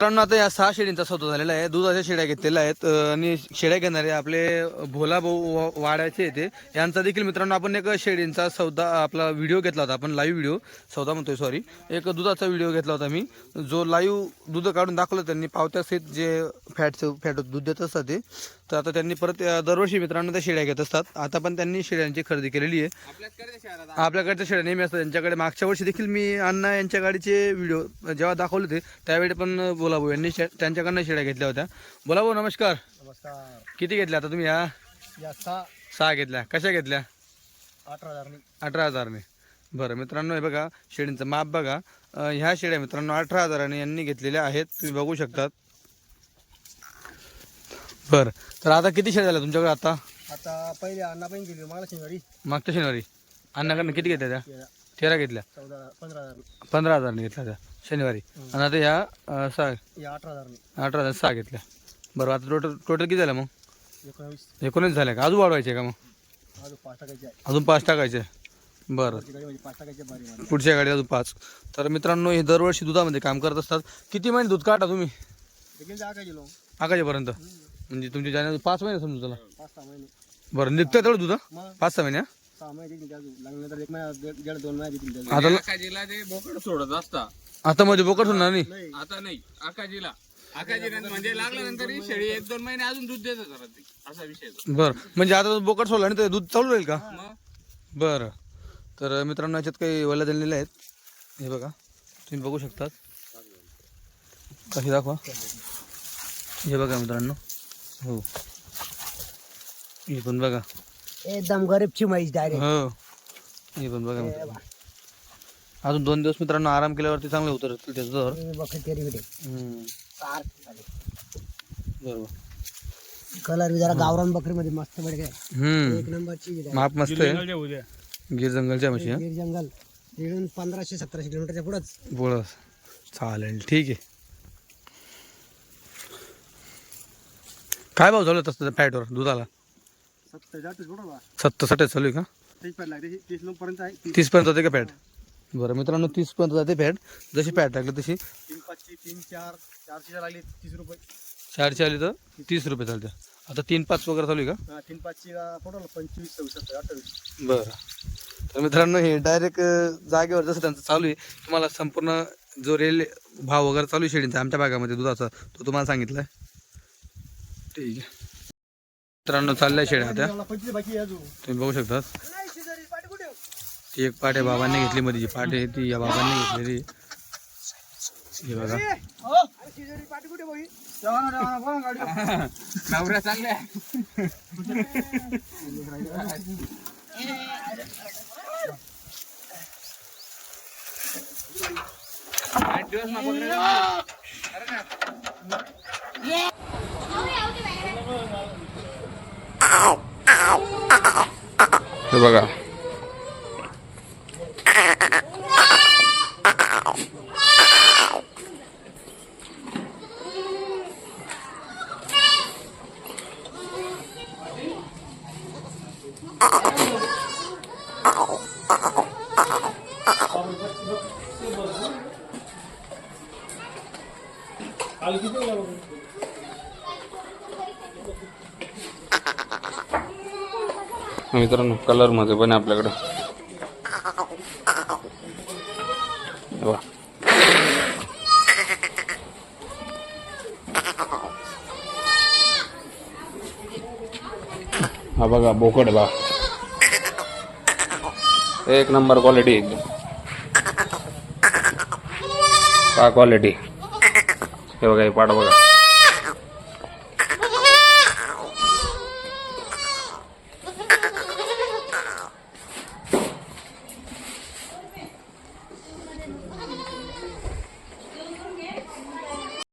मित्रांनो आता या सहा शेळींचा सौदा झालेला आहे. दुधाच्या शेळ्या घेतलेल्या आहेत आणि शेळ्या घेणारे आपले भोला भाऊ वाड्याचे येते यांचा देखील मित्रांनो आपण एक शेळींचा सौदा आपला व्हिडिओ घेतला होता. आपण लाईव्ह व्हिडिओ सौदा म्हणतोय सॉरी एक दुधाचा व्हिडिओ घेतला होता मी. जो लाईव्ह दूध काढून दाखवलं त्यांनी पावत्या सहित जे फॅटचं फॅट दूध देत असतात ते. तर आता त्यांनी परत दरवर्षी मित्रांनो त्या शेळ्या घेत असतात. आता पण त्यांनी शेळ्यांची खरेदी केलेली आहे. आपल्याकडच्या शेळ्या नेहमी असतात. त्यांच्याकडे मागच्या वर्षी देखील मी अण्णा यांच्या गाडीचे व्हिडिओ जेव्हा दाखवले होते त्यावेळी पण बोलाभाऊ यांनी शे- त्यांच्याकडनं शेळ्या घेतल्या होत्या. बोलाभाऊ नमस्कार. नमस्कार. किती घेतल्या आता तुम्ही ह्या या सहा. सहा घेतल्या. कशा घेतल्या? अठरा हजार अठरा हजारने बरं मित्रांनो हे बघा शेळींचं माप बघा. अं, ह्या शेळ्या मित्रांनो अठरा हजाराने यांनी घेतलेल्या आहेत. तुम्ही बघू शकतात. बरं तर आता किती शेळ्या झाल्या तुमच्याकडे आता? आता पहिले अण्णा पण गेली मला शनिवारी. मागच्या शनिवारी. अण्णाकडनं किती घेतल्या त्या? तेरा. तेरा घेतल्या. चौदा पंधरा हजार पंधरा हजारने घेतल्या त्या. शनिवारी. आणि आता ह्या अं, सहा या अठरा हजार अठरा हजार सहा घेतल्या. बरं आता टोटल टोटल किती झालं मग? एकोणावीस. एकोणीस झाल्या का? अजून वाढवायचे का मग? अजून पाच टाकायचे आहे अजून पाच टाकायचे. बरं. ती गाडी म्हणजे पाच टाकायचे बारी मारी पुढच्या गाडी अजून पाच. तर मित्रांनो हे दरवर्षी दुधामध्ये काम करत असतात. किती महिने दूध काढा तुम्ही? देखील जागा गेलो आकाशेपर्यंत म्हणजे तुमची जाण्या पाच महिने समजू त्याला पाच सहा महिने. बरं निघतं तेवढं दूध हं? मग? पाच सहा महिने हं? सहा महिने देतील अजून लागल्यानंतर एक महिना दीड दीड- दोन महिने देतील त्याचं. आता आकाजीला ते बोकड सोडत असता. आता मध्ये बोकड होणार नाही. नाही. आता नाही. आकाजीला. म्हणजे लागल्यानंतर ही शेळी एक दोन महिने अजून दूध देत राहते असा विषय तो. बरं. म्हणजे आता बोकड सोडला आणि ते दूध चालू राहील का? मग? बरं. तर मित्रांनो याच्यात काही वल्या झालेल्या आहेत. हे बघा. तुम्ही बघू शकतात. कशी दाखवा. हे बघा मित्रांनो. हो. हे पण बघा. एकदम गरीबची म्हैस डायरेक्ट हो. हे पण बघा मित्रांनो. अजून दोन दिवस मित्रांनो आराम केल्यावरती चांगले उतरतील त्याचं हम्म, बरोबर. कलर जरा गावरान बकरी मध्ये मस्त बडे काय हम्म. एक नंबरची माप मस्त आहे. गिर जंगलच्या म्हशी गिर जंगल. इकडून पंधराशे सतराशे किलोमीटरच्या पुढंच. बोळ चालेल ठीक आहे. काय भाव चालू आहे तसं फॅटवर दुधाला? सत्तर जातीस बरोबर सत्तर सत्तर चालू आहे का? तीस पर्यंत तीस पर्यंत आहे. तीस तीस पर्यंत जाते का फॅट बरं मित्रांनो तीस पर्यंत जाते फॅट. जशी फॅट टाकली तशी. तीन पाचशे तीन चार चारशे लागली तीस रुपये. चारशे आली तर तीस रुपये चालते. आता तीन पाच वगैरे चालू आहे का? हा, तीन पाचशे पंचवीस सव्वीस अठ्ठावीस. बरं. तर मित्रांनो हे डायरेक्ट जागेवर जसं त्यांचं चालू आहे तुम्हाला संपूर्ण जो रेल भाव वगैरे चालू आहे शेळींचा आमच्या भागामध्ये दुधाचा तो तुम्हाला सांगितलं ठीक आहे. मित्रांनो चालल्या शेळ्या त्या तुम्ही बघू शकता नाही शेजारी पाठी कुठे ती एक पाट आहे बाबांनी घेतली मध्ये जी पाट आहे ती या बाबांनी घेतलेली. हे बघा. हो. पाठी नवऱ्या चालल्या. आठ दिवस ना पकडले. हे बघा. मित्रांनो कलरमध्ये पण आहे आपल्याकडे हे बघा. हा बघा बोकड बा एक नंबर क्वालिटी एकदम का क्वालिटी हे बघा हे पाठ बघा.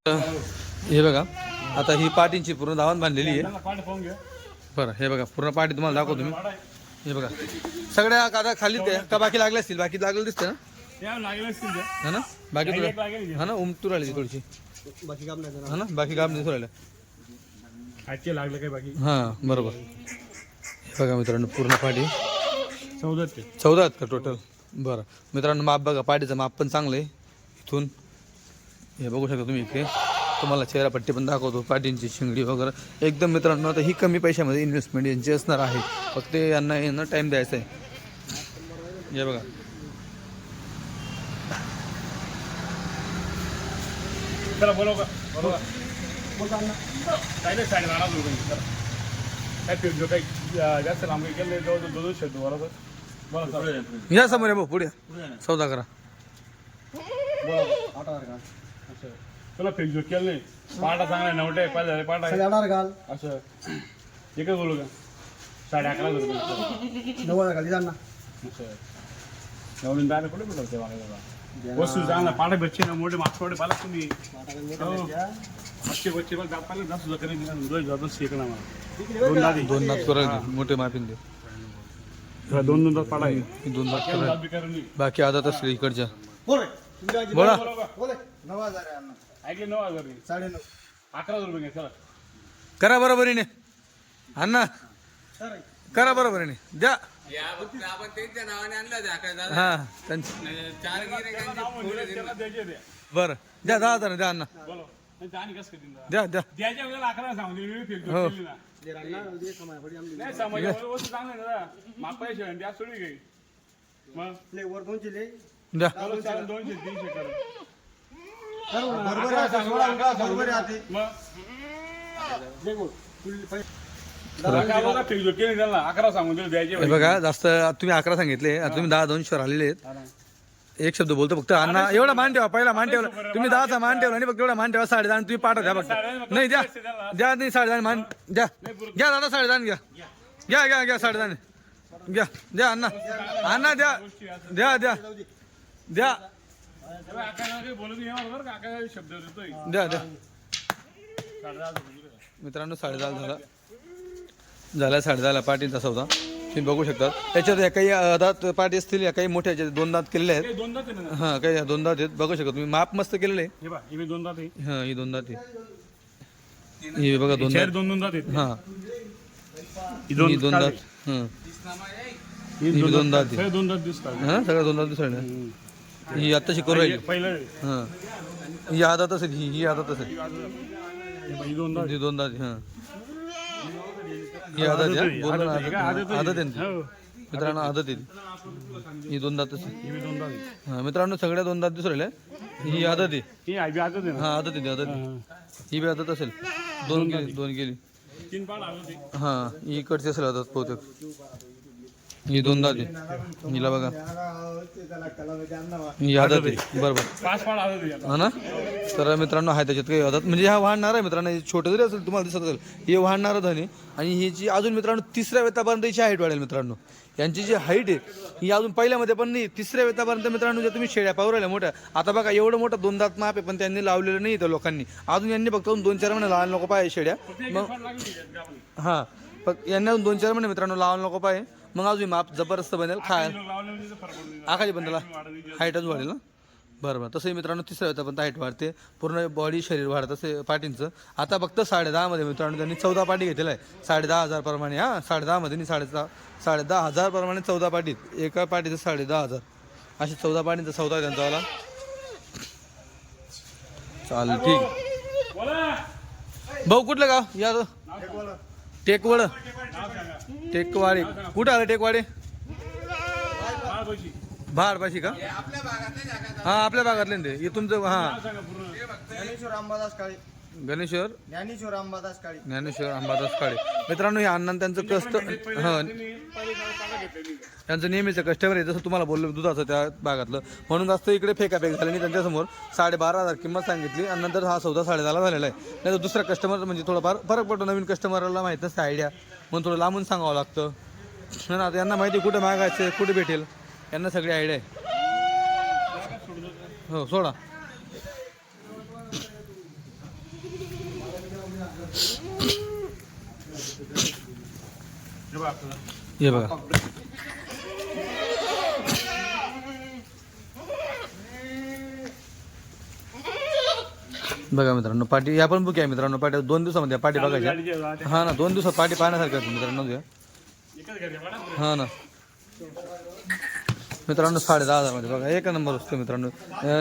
हे बघा आता ही पाटींची पूर्ण धावण बांधलेली आहे. बरं हे बघा पूर्ण पाटी तुम्हाला दाखवतो मी. हे बघा. सगळ्या आता खाली त्या. का बाकी लागल्या असतील? बाकी लागलं दिसतं ना हा ना? बाकी थोडं हा ना? उमटू राहिली थोडीशी. बाकी काम नाही हा ना? बाकी काम दिसू राहिलं लागले काय बाकी? हां बरोबर. हे बघा मित्रांनो पूर्ण पाटी चौदा ते चौदा आहेत का टोटल बरं. मित्रांनो माप बघा. पाटीचं माप पण चांगलं आहे. इथून. हे बघू शकता तुम्ही इकडे तुम्हाला चेहरापट्टी पण दाखवतो पाठींची शिंगडी वगैरे. एकदम मित्रांनो आता ही कमी पैशामध्ये इन्व्हेस्टमेंट यांची असणार आहे. फक्त यांना यांना टाईम द्यायचा आहे. हे बघा. चला बोलव का? बोलव का? काय नाही काय फिरतो काही अं, जास्त लांब गेले जवळ दोन बरोबर बोला. या समोर या भाऊ पुढे सौदा करा. असं तुला फिरतो केलं नाही. पाटा चांगला आहे, नवटे पाच झाले पाटा. आहे. साडे घाल. असं. एकच बोलू का? साडे अकरा रुपये नऊ हजार घाल जाण ना असं. नवरीन दाणे कुठे भेटवते मला वस्तू चांगला बच्चे ना मोठे मागचे पाला तुम्ही. बच्चे सुद्धा करेल रोज जातो मला. दोन दादी. दोन मोठे माफीन दे. दोन तास पाडा आहे ही. बाकी आदत असले इकडच्या. बोल हजार आहे अण्णा. ऐकले नऊ हजार. साडे नऊ अकरा रुपये घ्या चला. करा बरोबरीने अण्णा. सर करा बरोबरीने द्या. आपण त्यांच्या नावाने आणलं दादा. हा त्यांची. चार. त्याला द्यायचे द्या बरं. द्या दहा हजार द्या अण्णा. बोलो. नाही तर आणि कसं करतील? जरा? द्या द्या. द्यायच्या वेळेला अकरा सांगून फिरतो हो. केली ना. नाही समाजा वस्तू चांगली दादा त्या सोडी काही मग? दोनशे दोनशे तीनशे करा. बरोबर आहे सोळा अंका बरोबर आहे ते मग? दे बोल तुला पैसे अकरा वाजता फिरतो केली त्याला अकरा सांगून दिले द्यायचे हे बघा जास्त तुम्ही अकरा सांगितले आता तुम्ही दहा दोनशे आलेले आहेत. एक शब्द बोलतो फक्त अण्णा एवढा मान ठेवा पहिला मान ठेवला. तुम्ही दहाचा मान ठेवला आणि फक्त एवढा मान ठेवा साडेदहा आणि तुम्ही पाठवा द्या फक्त. नाही द्या. द्या नाही साडेदहा मान. द्या. घ्या दादा साडेदहा घ्या. घ्या घ्या घ्या साडेदहा घ्या. द्या अण्णा. अण्णा द्या. द्या द्या. द्या. द्या द्या. साडेदहा. मित्रांनो साडेदहा झाला. झाला साडेदहाला. पाटींचा सौदा तुम्ही बघू शकता. त्याच्यात या काही दात पाटी असतील या काही मोठ्या ज्या दोन दात केलेले आहेत. हे हां काही दोन दात आहेत. बघू शकता. तुम्ही माप मस्त केलेलं आहे. हे हे दोन दात आहे. हां ही दोन दात आहे. ही बघा दोन दात. दोन दोन दात आहेत. हां. दोन दात. हां. दोन दात हे दिसतात. हां सगळ्या दोन दात दिसल्या ही आता शिकवून राहिली. पहिलं. हां. ही आदत असेल ही ही आदत असेल. ही दोन दात ही दोन दात आहे, हां ही. आदत आहे हा? ना, आदत का? आदत आहे. ना ती. हो. मित्रांनो आदत आहे. ती. ही दोन दात असेल ही बी दोन दात आहे. हा मित्रांनो सगळ्या दोन दात दिसू राहिल्या. ही आदत आहे. ही आय बी आदत आहे ना? हा आदत आहे आदत आहे. हा. ही. बी आदत असेल. दोन गेली दोन गेली तीन ते हा ही इकडची असेल आदत बहुतेक. ही दोन दे. आहे हिला बघा. ही आदत आहे. बरोबर. हा ना? तर मित्रांनो आहे त्याच्यात काही आदत. म्हणजे हा वाहणार आहे मित्रांनो. हे छोटं जरी असेल तुम्हाला दिसत असेल हे वाहणार धनी आणि ही जी अजून मित्रांनो तिसऱ्या वेतापर्यंत हिची हाईट वाढेल मित्रांनो यांची जी हाईट आहे ही अजून पहिल्यामध्ये पण नाही. तिसऱ्या वेतापर्यंत मित्रांनो जे तुम्ही शेळ्या पाहू मोठ्या. आता बघा एवढं मोठं दोन दात माप आहे पण त्यांनी लावलेलं नाही त्या लोकांनी. अजून यांनी फक्त दोन चार महिने लहान लोक पाहिजे शेळ्या. मग हां. फक्त यांना अजून दोन चार महिने मित्रांनो लहान लोक पाहिजे. मग अजून माप जबरदस्त बनेल खाय. आखाजी पण त्याला. हाईटच वाढेल ना? बरं बरं. तसंही मित्रांनो तिसऱ्या वेतापर्यंत हाईट वाढते. पूर्ण बॉडी शरीर वाढत असे पाठींचं. आता फक्त साडे दहामध्ये मित्रांनो त्यांनी चौदा पाठी घेतलेला आहे. साडे दहा हजार प्रमाणे हां साडे दहामध्ये नाही साडे दहा साडे दहा हजार प्रमाणे चौदा पाठीत एका पाठीचं साडे दहा हजार. असे चौदा पाठींचा सौदा आहे त्यांचा वाला. चालेल ठीक. भाऊ कुठलं गाव? या टेकवड टेकवाडे. कुठं आलं टेकवाडे. भाडपाशी का? हा आपल्या भागातले ते. हे तुमचं हां. सांगा पूर्ण. ज्ञानेश्वर अंबादास काळे. गणेश्वर ज्ञानेश्वर अंबादास काळे. ज्ञानेश्वर अंबादास काळे. मित्रांनो हे अण्णा त्यांचं कष्ट हां. त्यांचं नेहमीचं कस्टमर आहे जसं तुम्हाला बोललो दुधाचं त्या भागातलं. म्हणून जास्त इकडे फेकाफेक झाली नाही त्यांच्यासमोर साडेबारा हजार किंमत सांगितली. आणि नंतर हा सौदा साडेदहाला झालेला आहे. नाही तर दुसरा कस्टमर म्हणजे थोडाफार फरक पडतो नवीन कस्टमरला माहीत नसतं आयडिया म्हणून थोडं लांबून सांगावं लागतं. ना आता यांना माहिती आहे कुठं मागायचं कुठे भेटेल यांना सगळी आयडिया आहे. हो सोडा. हे बघा. बघा मित्रांनो पाठी या पण बुक आहे मित्रांनो पाठी दोन दिवसामध्ये पाठी बघायच्या हा. ना दोन दिवसात पाठी पाहण्यासारखं मित्रांनो हा. ना. मित्रांनो साडे दहा हजारमध्ये बघा एक नंबर असतो मित्रांनो.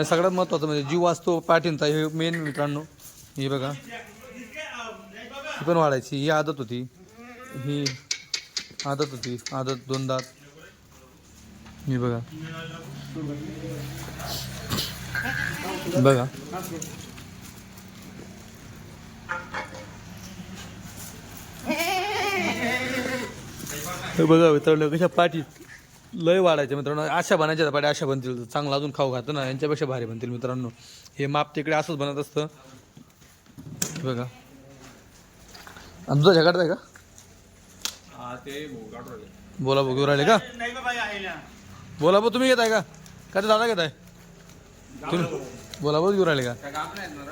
सगळ्यात महत्त्वाचं म्हणजे जीव वाचतो पाठींचा हे मेन मित्रांनो. हे बघा. ती पण वाढायची. ही आदत होती. ही आदत होती. आदत दोन दात. ही बघा. बघा. हे बघा मित्रांनो कशा पाठी लय वाढायचे मित्रांनो. अशा बनायच्या पाठी अशा बनतील. चांगला अजून खाऊ घातो ना. यांच्यापेक्षा भारी बनतील मित्रांनो. हे माप तिकडे असंच बनत असतं. बघा. आणि दुधाच्या काढताय का हा ते भाऊ काढून राहिले. बोला बघ घेऊन राहिले का बोला भाऊ तुम्ही घेताय का का ते दादा घेताय तुम्ही बोला। भाऊ घेऊन राहिले का? त्या कापल्या आहेत ना?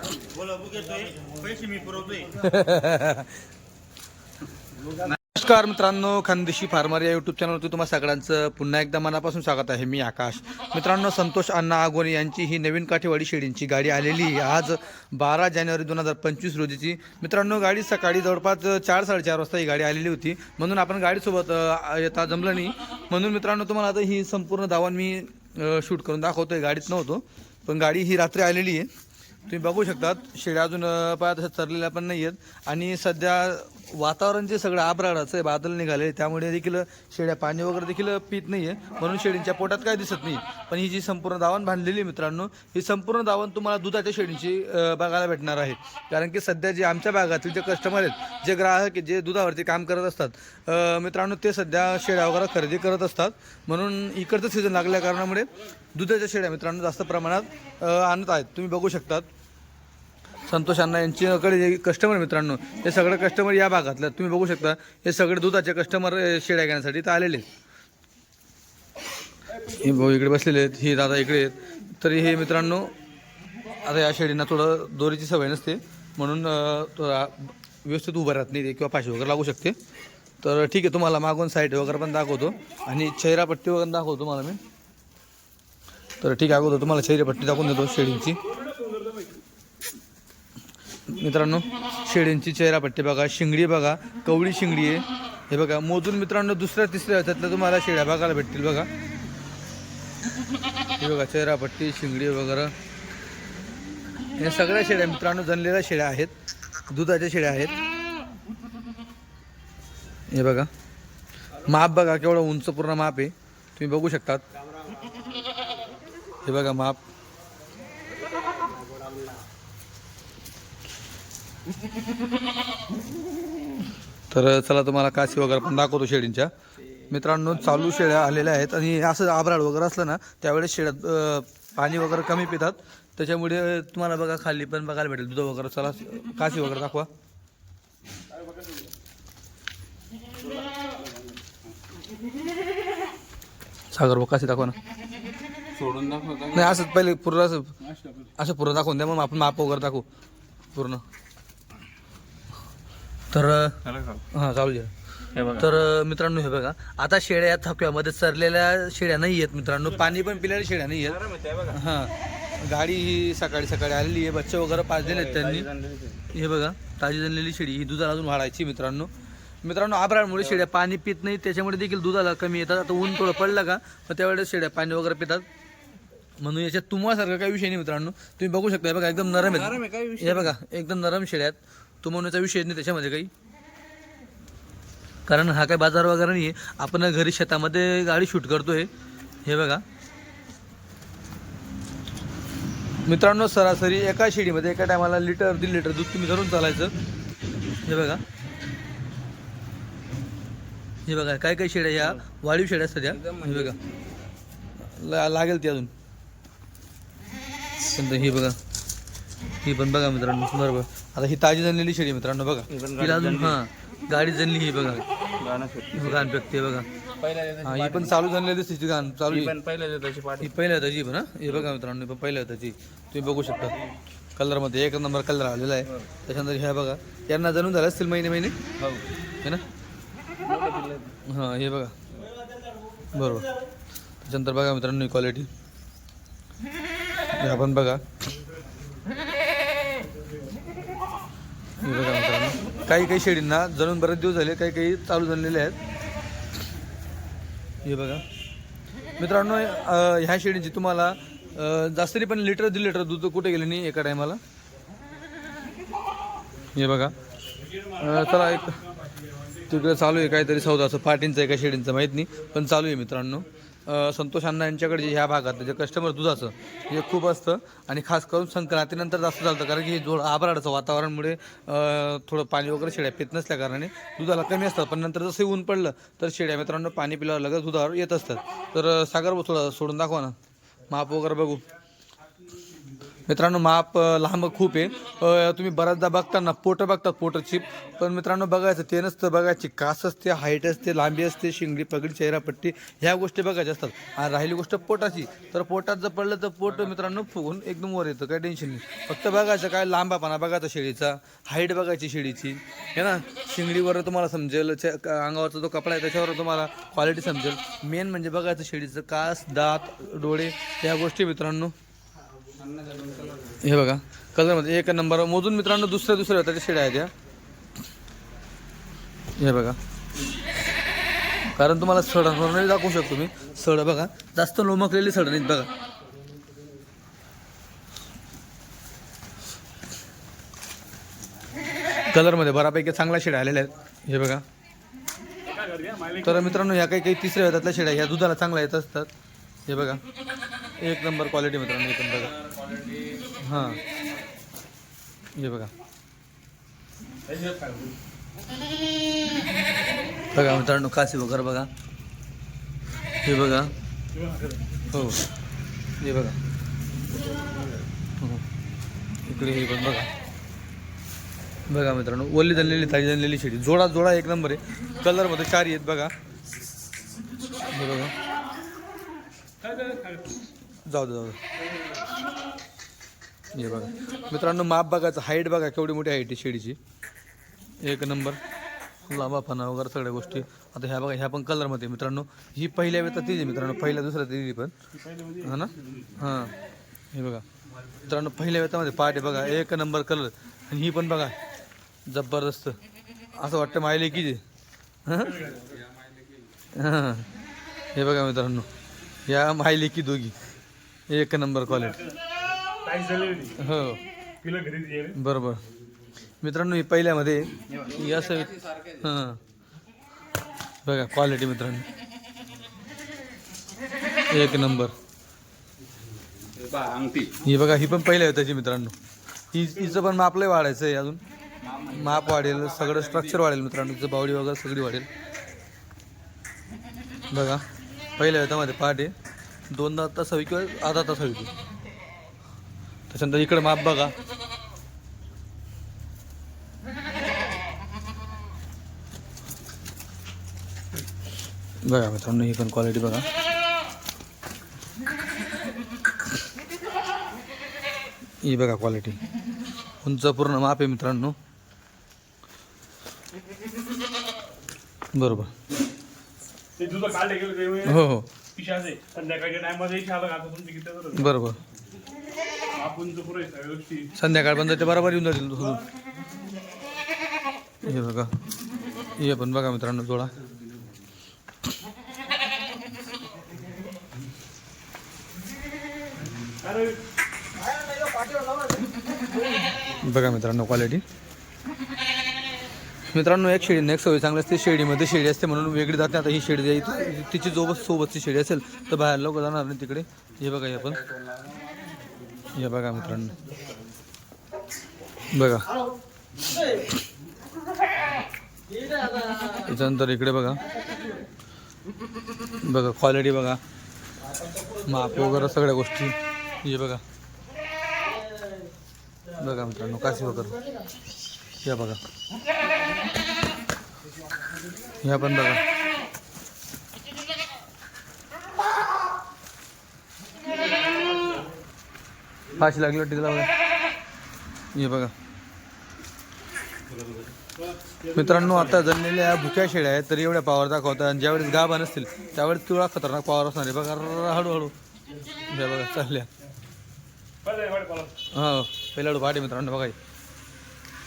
रे? नमस्कार मित्रांनो खानदेशी फार्मर या युट्यूब चॅनलवरती तुम्हा सगळ्यांचं पुन्हा एकदा मनापासून स्वागत आहे. मी आकाश. मित्रांनो संतोष अण्णा आगोने यांची ही नवीन काठेवाडी शेडींची गाडी आलेली आहे. आज बारा जानेवारी दोन हजार पंचवीस रोजीची. मित्रांनो गाडी सकाळी जवळपास चार साडेचार वाजता ही गाडी आलेली होती. म्हणून आपण गाडीसोबत येता जमलं नाही. म्हणून मित्रांनो तुम्हाला आता ही संपूर्ण दावण मी शूट करून दाखवतोय. गाडीत नव्हतो पण गाडी ही रात्री आलेली आहे. तुम्ही बघू शकतात शेळ्या अजून अं, पाया तसं चरलेल्या पण नाही आहेत आणि सध्या वातावरण जे सगळं आबराडाचं आहे बादल निघाले त्यामुळे देखील शेळ्या पाणी वगैरे देखील पित नाही आहे म्हणून शेळींच्या पोटात काय दिसत नाही. पण ही जी संपूर्ण दावण बांधलेली आहे मित्रांनो ही संपूर्ण दावण तुम्हाला दुधाच्या शेळींची बघायला भेटणार आहे. कारण की सध्या जे आमच्या भागातील जे कस्टमर आहेत जे ग्राहक आहेत जे दुधावरती काम करत असतात मित्रांनो ते सध्या शेळ्या वगैरे खरेदी करत असतात. म्हणून इकडचं सीझन लागल्या कारणामुळे दुधाच्या शेळ्या मित्रांनो जास्त प्रमाणात आणत आहेत. तुम्ही बघू शकतात. संतोष अण्णा यांच्याकडे जे कस्टमर मित्रांनो हे सगळं कस्टमर या भागातलं तुम्ही बघू शकता हे सगळे दुधाचे कस्टमर शेळ्या घेण्यासाठी तर आलेले आहेत. हे भाऊ इकडे बसलेले आहेत हे दादा इकडे आहेत. तरी हे मित्रांनो आता या शेळींना थोडं दोरीची सवय नसते म्हणून थोडा व्यवस्थित उभं राहत नाही किंवा पाशी वगैरे लागू शकते. तर ठीक आहे तुम्हाला मागून साईड वगैरे पण दाखवतो. आणि चेहरापट्टी वगैरे दाखवतो तुम्हाला मी. तर ठीक आहे अगोदर तुम्हाला चेहरापट्टी दाखवून देतो शेळींची मित्रांनो शेळींची चेहरापट्टी बघा शिंगडी बघा कवळी शिंगडी आहे. हे बघा मोजून मित्रांनो दुसऱ्या तिसऱ्या त्यातल्या तुम्हाला शेळ्या बघायला भेटतील बघा. हे बघा चेहरापट्टी शिंगडी वगैरे. या सगळ्या शेळ्या मित्रांनो जनलेल्या शेळ्या आहेत. दुधाच्या शेळ्या आहेत. हे बघा. माप बघा केवढं उंच पूर्ण माप आहे. तुम्ही बघू शकतात. हे बघा माप. तर चला तुम्हाला काशी वगैरे पण दाखवतो शेळींच्या मित्रांनो चालू शेळ्या आलेल्या आहेत आणि असं आबराड वगैरे असलं ना त्यावेळेस शेळ्यात पाणी वगैरे कमी पितात. त्याच्यामुळे तुम्हाला बघा खाली पण बघायला भेटेल. दूध वगैरे चला काशी वगैरे दाखवा. सागर भाऊ काशी दाखवा ना. सोडून दाखवता नाही असं पहिले पूर्ण असं असं पूर्ण दाखवून द्या मग आपण माप वगैरे दाखवू. पूर्ण. तर हां चालू द्या तर मित्रांनो हे बघा. आता शेळ्या या थकव्यामध्ये चरलेल्या शेळ्या नाही आहेत मित्रांनो. पाणी पण पिलेल्या शेळ्या नाही आहेत. हां. गाडी ही सकाळी सकाळी आलेली आहे. बच्चे वगैरे पाजलेले आहेत त्यांनी. हे बघा ताजी जनलेली शेळी. ही दुधाला अजून वाढायची मित्रांनो. मित्रांनो आभरामुळे शेळ्या पाणी पित नाही. त्याच्यामुळे देखील दुधाला कमी येतात. आता ऊन थोडं पडलं का मग त्यावेळेस शेळ्या पाणी वगैरे पितात. म्हणून याच्यात तुमच्यासारखा काही विषय नाही मित्रांनो. तुम्ही बघू शकता हे बघा एकदम नरम आहेत. हे बघा एकदम नरम शेळ्या तो म्हणण्याचा विषय नाही त्याच्यामध्ये काही. कारण हा काही बाजार वगैरे नाही आहे आपण घरी शेतामध्ये गाडी शूट करतोय. हे बघा. मित्रांनो सरासरी एका शेडीमध्ये एका टायमाला लिटर दीड लिटर दूध तुम्ही धरून चालायचं. हे बघा. हे बघा काय काय शेड्या ह्या? वाढीव शेड्या असतात ह्या हे बघा. ला- लागेल ती अजून. हे बघा. ही पण बघा मित्रांनो बरोबर. आता ही ताजी जनलेली शेळी मित्रांनो बघा. तिला अजून हा गाडी जनली ही बघा. गाण पेकते बघा. हा ही पण चालू जनलेली दिसते ती गाण चालू ही पहिल्या त्याची पण हा हे बघा मित्रांनो ही पण पहिल्या त्याची तुम्ही बघू शकता. कलरमध्ये एक नंबर कलर आलेला आहे. त्याच्यानंतर ह्या बघा यांना जणून झालं असतील महिने महिने? है. ना? हां हे बघा. बरोबर. त्याच्यानंतर बघा मित्रांनो क्वालिटी आपण बघा. हे बघा मित्रांनो. काही काही शेळींना जणून बरेच दिवस झाले काही काही चालू झालेले आहेत. हे बघा. मित्रांनो ह्या शेळींची तुम्हाला जास्त पण लिटर दीड लिटर दूध कुठे गेले नाही एका टायमाला? हे बघा. चला एक तिकडे चालू आहे काहीतरी सौदाचं. पाटींचं आहे का शेळींचं माहीत नाही पण चालू आहे मित्रांनो. संतोष अण्णा यांच्याकडे जे ह्या भागात जे कस्टमर दुधाचं हे खूप असतं. आणि खास करून संक्रांतीनंतर जास्त चालतं कारण की हे जोड आबराडाचं वातावरणमुळे थोडं पाणी वगैरे शेळ्या पित नसल्याकारणाने दुधाला कमी असतात. पण नंतर जसं ऊन पडलं तर शेळ्या मित्रांनो पाणी पिल्यावर लगेच दुधावर येत असतात. तर सागर थोडं सोडून दाखवा ना. माप वगैरे बघू. मित्रांनो माप लांब खूप आहे. तुम्ही बऱ्याचदा बघताना पोटं बघतात पोटची पण मित्रांनो बघायचं ते नसतं. बघायची कास असते हाईट असते लांबी असते शिंगडी पगडी चेहरापट्टी ह्या गोष्टी बघायच्या असतात. आणि राहिली गोष्ट पोटाची. तर पोटात जर पडलं तर पोट मित्रांनो फुगून एकदम वर येतं. काय टेन्शन नाही. फक्त बघायचं काय लांबापणा बघायचा शेळीचा. हाईट बघायची शेळीची. हे ना? शिंगडीवर तुम्हाला समजेल अंगावरचा जो कपडा आहे त्याच्यावर तुम्हाला क्वालिटी समजेल. मेन म्हणजे बघायचं शेळीचं कास दात डोळे या गोष्टी मित्रांनो. हे बघा कलरमध्ये एक नंबर. मोजून मित्रांनो दुसऱ्या दुसऱ्या त्याच्या शेड्या आहेत या. हे बघा. कारण तुम्हाला सड दाखवू शकतो मी. सड बघा जास्त लोमकलेली सड नाहीत बघा. कलरमध्ये बऱ्यापैकी चांगला शेड्या आलेल्या आहेत. हे बघा. तर मित्रांनो ह्या काही काही तिसऱ्या येतातल्या शेड्या ह्या दुधाला चांगल्या येत असतात. हे बघा. एक नंबर क्वालिटी मित्रांनो एक नंबर. बघा हां. हे बघा. बघा मित्रांनो काशी वगैरे बघा. हे बघा. हो. हे बघा. हो. इकडे हे पण बघा. बघा मित्रांनो ओली झालेली ताजी झालेली शेडी जोडा जोडा एक नंबर आहे. कलरमध्ये चार आहेत बघा. हे बघा. जाऊ दे जाऊ दे. हे बघा. मित्रांनो माप बघायचं. हाईट बघा केवढी मोठी हाईट आहे शेडीची. एक नंबर लांबापणा वगैरे सगळ्या गोष्टी. आता ह्या बघा ह्या पण कलरमध्ये मित्रांनो ही पहिल्या वेळेत तीच आहे मित्रांनो. पहिल्या दुसऱ्या दिली पण. हा ना? हां. हे बघा. मित्रांनो पहिल्या वेतामध्ये पाठ बघा. एक नंबर कलर आणि ही पण बघा. जबरदस्त. असं वाटतं मायले की जे हां? हे. बघा मित्रांनो. या मायले की दोघी. एक नंबर क्वालिटी झालेली हो. तिला घरी ये बरोबर. मित्रांनो ही पहिल्यामध्ये ही असं हां. बघा क्वालिटी मित्रांनो. एक नंबर. अंगठी ही बघा ही पण पहिल्या त्याची मित्रांनो. ही हिचं पण माप लय वाढायचं आहे अजून. माप वाढेल सगळं स्ट्रक्चर वाढेल मित्रांनो. हिचं बावडी वगैरे सगळी वाढेल. बघा पहिल्या वेतामध्ये पाठ दोन तास हवी किंवा अर्धा तास हवी. त्याच्यानंतर इकडे माप बघा. बघा मित्रांनो ही पण क्वालिटी बघा. ही बघा क्वालिटी उंच पूर्ण माप आहे मित्रांनो. बरोबर. हो हो. पिशाचे. संध्याकाळच्या टायमध्ये तुमचं किती बरोबर. आपण तर पुरे सगळ्या गोष्टी संध्याकाळ पण ते बरोबर येऊन जातील दुधून हे बघा. हे पण बघा मित्रांनो जोडा. अरे. बघा मित्रांनो क्वालिटी मित्रांनो एक शेळी नेक्स्ट सवय चांगली असते. शेळीमध्ये शेळी असते म्हणून वेगळी जाते. आता ही शेळी जाईल तिची सोबत सोबतची शेळी असेल तर बाहेर लोक जाणार नाही तिकडे. हे बघा हे पण. हे बघा मित्रांनो. बघा. त्याच्यानंतर इकडे बघा. बघा क्वालिटी बघा. माप वगैरे सगळ्या गोष्टी. हे बघा. बघा मित्रांनो काशी वगैरे. या बघा. ह्या पण बघा. फाशी लागली वाटते तिला बघा. हे बघा. मित्रांनो आता जणलेल्या भुक्या शेळ्या आहेत तर एवढ्या पावर दाखवतात आणि ज्यावेळेस गाभा नसतील त्यावेळेस तेवढा खतरनाक पावर असणार आहे. बघा हळूहळू. हे बघा चालल्या. हा पहिला हळू पाठी मित्रांनो बघा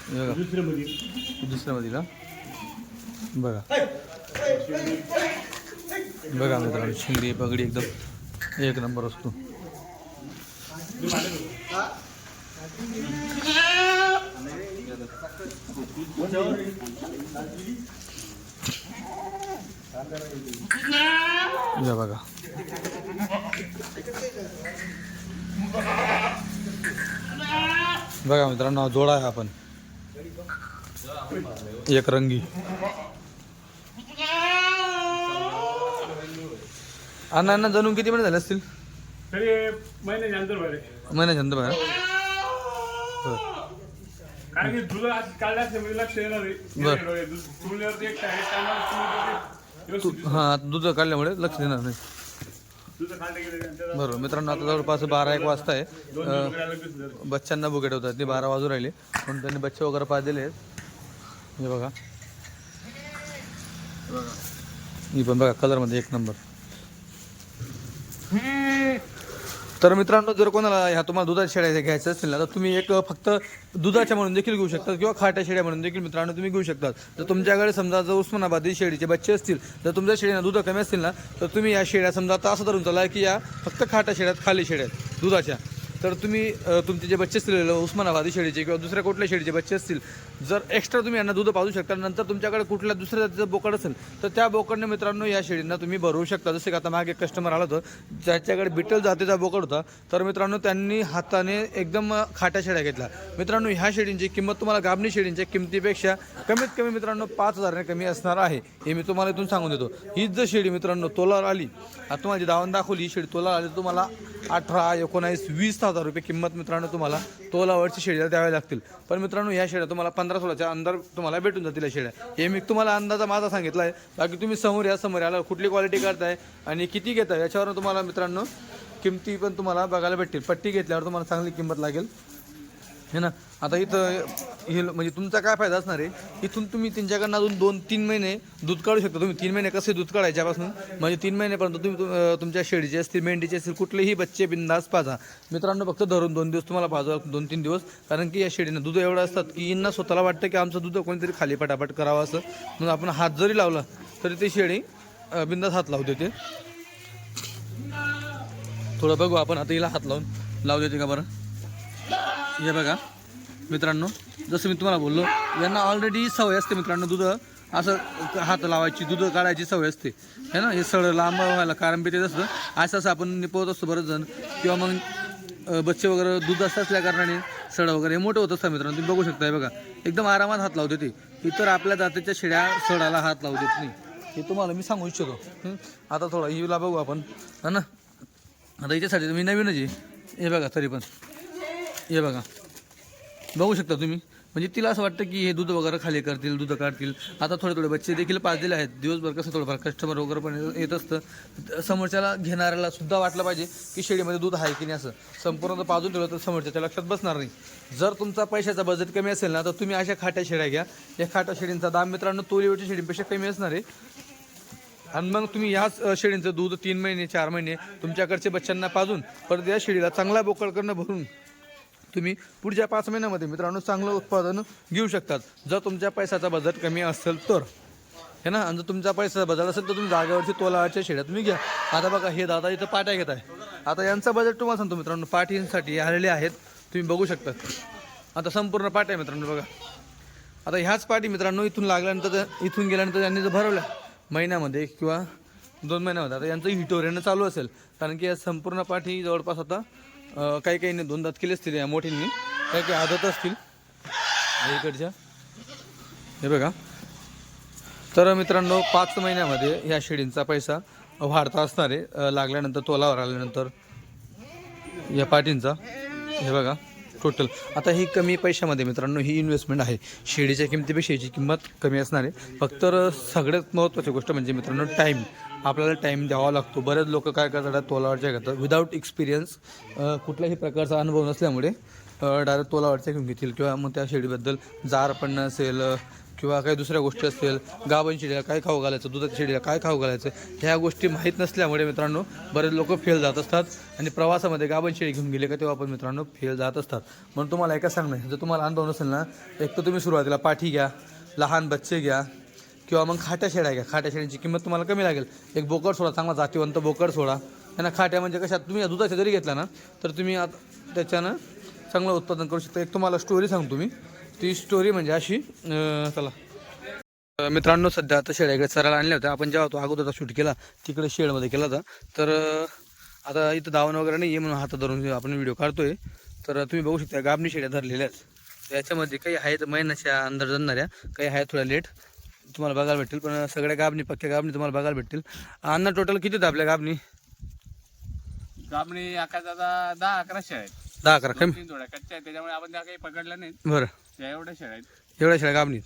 बघा. मध्ये दुसऱ्यामध्ये का बघा. बघा मित्रांनो शिंगडी पगडी एकदम एक नंबर असतो. या बघा. बघा मित्रांनो जोडा आहे आपण. एक रंगी. अण्णा अण्णा जणून किती महिने झाले असतील? तरी महिन्याच्या अंतर बरे महिन्याच्या नंतर बाहेर कारण की दूध आज काढलं असते म्हणजे लक्ष येणार. बरं. दूध ते. हा आता काढल्यामुळे लक्ष देणार नाही. गेलं बरोबर मित्रांनो आता जवळपास बारा एक वाजता आहे दोन. बच्चांना बुकेट होतात ते बारा वाजू राहिले. पण त्यांनी बच्चे वगैरे पाजलेले आहेत. हे बघा. ही पण बघा कलरमध्ये एक नंबर तर मित्रांनो जर कोणाला ह्या तुम्हाला दुधाच्या शेळ्या घ्यायचं असतील ना तर तुम्ही एक फक्त दुधाच्या म्हणून देखील घेऊ शकता किंवा खाट्या शेळ्या म्हणून देखील मित्रांनो तुम्ही घेऊ शकता. जर तुमच्याकडे समजा जर उस्मानाबादी शेळीचे बच्चे असतील जर तुमच्या शेळीना दूध कमी असतील ना तर तुम्ही या शेळ्या समजा आता असं धरून चाला की या फक्त खाट्या शेळ्यात खाली शेळ्या आहेत दुधाच्या. तर तुम्ही तुमचे जे बच्चे असतील उस्मानाबादी शेळीचे किंवा दुसऱ्या कुठल्या शेळीचे बच्चे असतील जर एक्स्ट्रा तुम्ही यांना दूध पाजू शकता नंतर तुमच्याकडे कुठल्या दुसऱ्या जातीचं बोकड असेल तर त्या बोकडने मित्रांनो या शेळींना तुम्ही भरवू शकता. जसे की आता मागे एक कस्टमर आला होतं ज्याच्याकडे बिटल जातीचा बोकड होता तर मित्रांनो त्यांनी हाताने एकदम खाट्या शेळ्या घेतल्या. मित्रांनो ह्या शेळींची किंमत तुम्हाला गाबणी शेळींच्या किमतीपेक्षा कमीत कमी मित्रांनो पाच हजारने कमी असणार आहे हे मी तुम्हाला इथून सांगून देतो. हीच जर शेळी मित्रांनो तोलावर आली आता तुम्हाला जी दावण दाखवली ही शेळी तोलावर आली तुम्हाला अठरा एकोणावीस वीस हजार रुपये किंमत मित्रांनो तुम्हाला तोलावरची शेड्या द्याव्या लागतील. पण मित्रांनो ह्या शेड्या तुम्हाला पंधरा सोळाच्या अंदर तुम्हाला भेटून जातील या शेड्या हे मी तुम्हाला अंदाजा माझा सांगितला आहे बाकी तुम्ही समोर या समोर याला कुठली क्वालिटी करताय आणि किती घेताय याच्यावर तुम्हाला मित्रांनो किमती पण तुम्हाला बघायला भेटतील. पट्टी घेतल्यावर तुम्हाला चांगली किंमत लागेल. हे ना? आता इथं हे म्हणजे तुमचा काय फायदा असणार आहे? इथून तुम्ही त्यांच्याकडनं अजून दोन तीन महिने दूध काढू शकता. तुम्ही तीन महिने कसे दूध काढायच्यापासून म्हणजे तीन महिन्यापर्यंत तुम्ही तुमच्या शेळीचे असतील मेंढीचे असतील कुठलेही बच्चे बिंदास पाजा. मित्रांनो फक्त धरून दोन दिवस तुम्हाला पाजा दोन तीन दिवस. कारण की या शेळीनं दूध एवढं असतात की यांना स्वतःला वाटतं की आमचं दूध कोणीतरी खाली पटापट करावं असं. म्हणून आपण हात जरी लावला तरी ती शेळी बिंदास हात लावू देते. थोडं बघू आपण आता हिला हात लावून लावू देते का बरं? हे बघा मित्रांनो जसं मी तुम्हाला बोललो यांना ऑलरेडी सवय असते मित्रांनो दूध असं हात लावायची दूध काढायची सवय असते. है ना? हे सगळं लांब व्हायला कारण बी ते असतं. असं असं आपण निपवत असतो बरंच जण किंवा मग बच्चे वगैरे दूध असं असल्या कारणाने सड वगैरे हे मोठं होत असतं मित्रांनो. तुम्ही बघू शकता हे बघा. एकदम आरामात हात लावते ते. इतर आपल्या जातीच्या शेड्या सडाला हात लावू देत नाही. हे तुम्हाला मी सांगू इच्छितो. आता थोडा हिला बघू आपण. है ना? आता याच्यासाठी मी नवीनच आहे. हे बघा तरी पण. हे बघा. बघू शकता तुम्ही. म्हणजे तिला असं वाटतं की हे दूध वगैरे खाली करतील दूध काढतील. आता थोडे थोडे बच्चे देखील पाजलेले आहेत. दिवसभर कसं थोडंफार कस्टमर वगैरे पण येत असतं. समोरच्याला घेणाऱ्याला सुद्धा वाटलं पाहिजे की शेळीमध्ये दूध आहे की नाही असं. संपूर्ण पाजून ठेवलं तर समोरच्याच्या लक्षात बसणार नाही. जर तुमचा पैशाचा बजेट कमी असेल ना तर तुम्ही अशा खाट्या शेळ्या घ्या. या खाट्या शेळींचा दाम मित्रांनो तोलीवरच्या शेळींपेक्षा कमी असणार आहे. आणि मग तुम्ही याच शेळींचं दूध तीन महिने चार महिने तुमच्याकडचे बच्चांना पाजून परत या शेळीला चांगला बोकळ करणं भरून तुम्ही पुढच्या पाच महिन्यामध्ये मित्रांनो चांगलं उत्पादन घेऊ शकतात. जर तुमच्या पैशाचा बजेट कमी असेल तर. हे ना? आणि जर तुमचा पैसा बजेट असेल तर तुम्ही जागेवरची तोलाच्या शेड्या तुम्ही घ्या. आता बघा हे दादा इथं पाट्या घेत आहे. आता यांचा बजेट तुम्हाला सांगतो मित्रांनो. पाठींसाठी आलेले आहेत. तुम्ही बघू शकता. आता संपूर्ण पाट्या आहे मित्रांनो बघा. आता ह्याच पाठी मित्रांनो इथून लागल्यानंतर इथून गेल्यानंतर त्यांनी जर भरवल्या महिन्यामध्ये किंवा दोन महिन्यामध्ये. आता यांचं हिटोरेनं चालू असेल. कारण की या संपूर्ण पाठी जवळपास आता काही काही दोन दात केले असतील या मोठींनी काही काही आदत असतील. इकडच्या. हे बघा. तर मित्रांनो पाच महिन्यामध्ये ह्या शेळींचा पैसा वाढता असणार आहे. लागल्यानंतर तोलावर आल्यानंतर या पाटींचा हे बघा टोटल आता ही कमी पैशामध्ये मित्रांनो ही इन्व्हेस्टमेंट आहे. शेळीच्या किमतीपेक्षा याची किंमत कमी असणार आहे. फक्त सगळ्यात महत्त्वाची गोष्ट म्हणजे मित्रांनो टाईम आपल्याला टाईम द्यावा लागतो. बरेच लोक काय करतात तोलावरच्या घेतात. विदाऊट एक्सपिरियन्स कुठल्याही प्रकारचा अनुभव नसल्यामुळे डायरेक्ट तोलावरच्या घेऊन घेतील. किंवा मग त्या शेळीबद्दल जार पण असेल किंवा काही दुसऱ्या गोष्टी असतील गाभण शेळीला काय खाऊ घालायचं दुधाच्या शेळीला काय खाऊ घालायचं ह्या गोष्टी माहीत नसल्यामुळे मित्रांनो बरेच लोक फेल जात असतात. आणि प्रवासामध्ये गाभण शेळी घेऊन गेले का तेव्हा पण मित्रांनो फेल जात असतात. म्हणून तुम्हाला एका सांगणं जर तुम्हाला अनुभव नसेल ना एक तर तुम्ही सुरुवातीला पाठी घ्या लहान बच्चे घ्या किंवा मग खाट्या शेळ्या घ्या. खाट्या शेड्यांची किंमत तुम्हाला कमी लागेल. एक बोकड सोडा चांगला जातीवंत बोकड सोडा. त्यांना खाट्या म्हणजे कशा तुम्ही दुधाच्या जरी घेतला ना तर तुम्ही आता त्याच्यानं चांगलं उत्पादन करू शकता. एक तुम्हाला स्टोरी सांगतो मी. ती स्टोरी म्हणजे अशी चला. मित्रांनो सध्या आता शेळ्याकडे चरायला आणल्या होत्या. आपण जेव्हा तो अगोदरचा शूट केला तिकडे शेडमध्ये केला होता. तर आता इथं दावण वगैरे नाही आहे म्हणून हातात धरून आपण व्हिडिओ काढतोय. तर तुम्ही बघू शकता गाबणी शेळ्या धरलेल्या आहेत. याच्यामध्ये काही आहेत महिन्याच्या अंदर जाणाऱ्या काही आहेत थोड्या लेट. तुम्हाला बघायला भेटतील पण सगळ्या गाबणी पक्क्या गाबणी तुम्हाला बघायला भेटतील. अन्न टोटल किती आहेत आपल्या गाबणी? गाबणी आकाश दादा दहा अकरा शेळ्या आहेत. दहा अकरा कमी. तीन कच्च्या आहेत त्याच्यामुळे आपण त्या काही पकडल्या नाहीत. बरं. त्या एवढ्या शेळ्या आहेत. एवढ्या शेळ्या गाबणी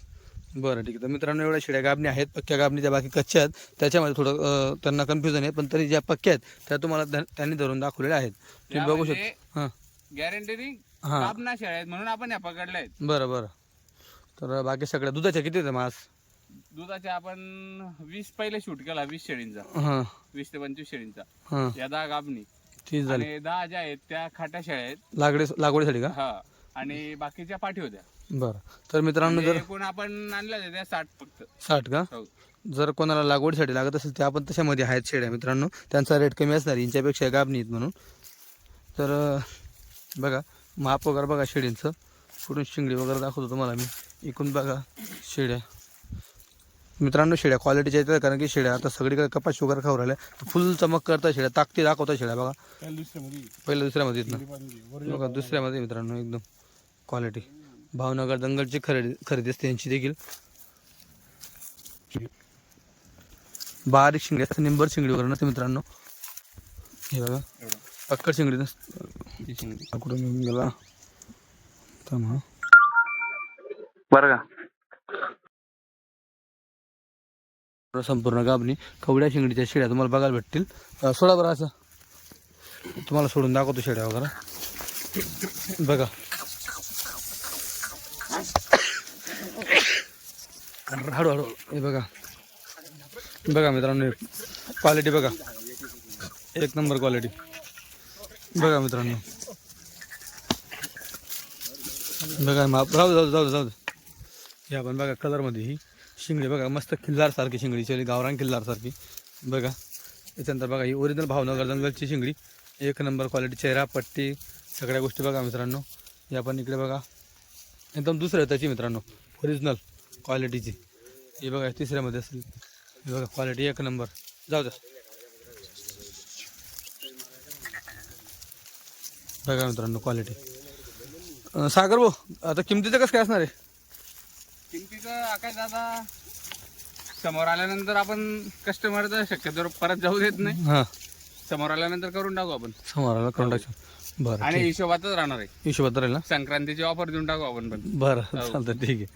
बरं ठीक आहे. तर मित्रांनो एवढ्या शेळ्या गाबणी आहेत पक्क्या गाबणी त्या बाकी कच्च्या आहेत. त्याच्यामध्ये थोडं अं, त्यांना कन्फ्युजन आहे पण तरी ज्या पक्क्या आहेत त्या तुम्हाला त्या- त्यांनी धरून दाखवलेल्या आहेत. तुम्ही बघू शकता. हां. गॅरंटी हां. शेळ्या आहेत म्हणून आपण या पकडल्या आहेत. बरं बरं. तर बाकी सगळ्या दुधाच्या किती आहेत मास? दुधाच्या आपण वीस पहिले शूट केला वीस शेळींचा. हां. वीस ते पंचवीस शेळींचा. हां. या दहा गाबणी. तीस झाले. आणि दहा ज्या आहेत त्या खाट्या शेळ्या आहेत. लागडे लागवडीसाठी का? हा. आणि बाकीच्या पाठी होत्या. बरं. तर मित्रांनो जर एकूण आपण आणल्या होत्या त्या साठ फक्त. साठ का? हो. जर कोणाला लागवडीसाठी लागत असेल ते आपण तशामध्ये आहेत शेड्या मित्रांनो. त्यांचा रेट कमी असणार इंच्यापेक्षा गाबणी आहेत म्हणून. तर अं, बघा माप वगैरे बघा शेळींचं. कुठून शिंगडी वगैरे दाखवतो तुम्हाला मी. इकून बघा शेड्या मित्रांनो शेड्या क्वालिटीच्या आहेत कारण की शेड्या आता सगळीकडे कपाशी वगैरे खाऊ राहिल्या. फुल चमक करता शेड्या ताकती दाखवता शेड्या बघा. पहिल्या दुसऱ्यामध्ये येत ना बघा दुसऱ्यामध्ये मित्रांनो एकदम क्वालिटी भावनगर दंगलची खरेदी खरेदी असते यांची देखील. बारीक शिंगडी असते निंबर शिंगडी वगैरे नसते मित्रांनो. हे बघा. पक्कड शिंगडी नसते शिंगडी. कुठून घेऊन गेला. बरं का. संपूर्ण गाबणी कवड्या शिंगडीच्या शेड्या तुम्हाला बघायला भेटतील. सोडा बरं असं. तुम्हाला सोडून दाखवतो शेड्या वगैरे. बघा. हळू हळू हे बघा. बघा मित्रांनो क्वालिटी बघा. एक नंबर क्वालिटी. बघा मित्रांनो. बघा जाऊ जाऊ जाऊ या जाऊ आपण बघा कलरमध्ये ही. शिंगडी बघा मस्त खिल्लार सारखी शिंगडी चली गावरान खिल्लार सारखी बघा त्याच्यानंतर बघा ही ओरिजिनल भावनगर जंगलची शिंगडी. एक नंबर क्वालिटी चेहरा पट्टी सगळ्या गोष्टी बघा मित्रांनो. या पण इकडे बघा. एकदम दुसऱ्या त्याची मित्रांनो ओरिजिनल क्वालिटीची हे बघा तिसऱ्यामध्ये असेल. हे बघा क्वालिटी एक नंबर जाऊ द्या. बघा मित्रांनो क्वालिटी सागर भाऊ आता किमतीचं कसं काय असणार आहे? किमतीचं आकाश दादा समोर आल्यानंतर आपण कस्टमरचं शक्यतो परत जाऊ देत नाही. हां. समोर आल्यानंतर करून टाकू आपण. समोराला करून टाकू. बरं आणि हिशोबातच राहणार आहे. हिशोबात राहील ना? संक्रांतीची ऑफर देऊन टाकू आपण पण. बरं चालतं ठीक आहे.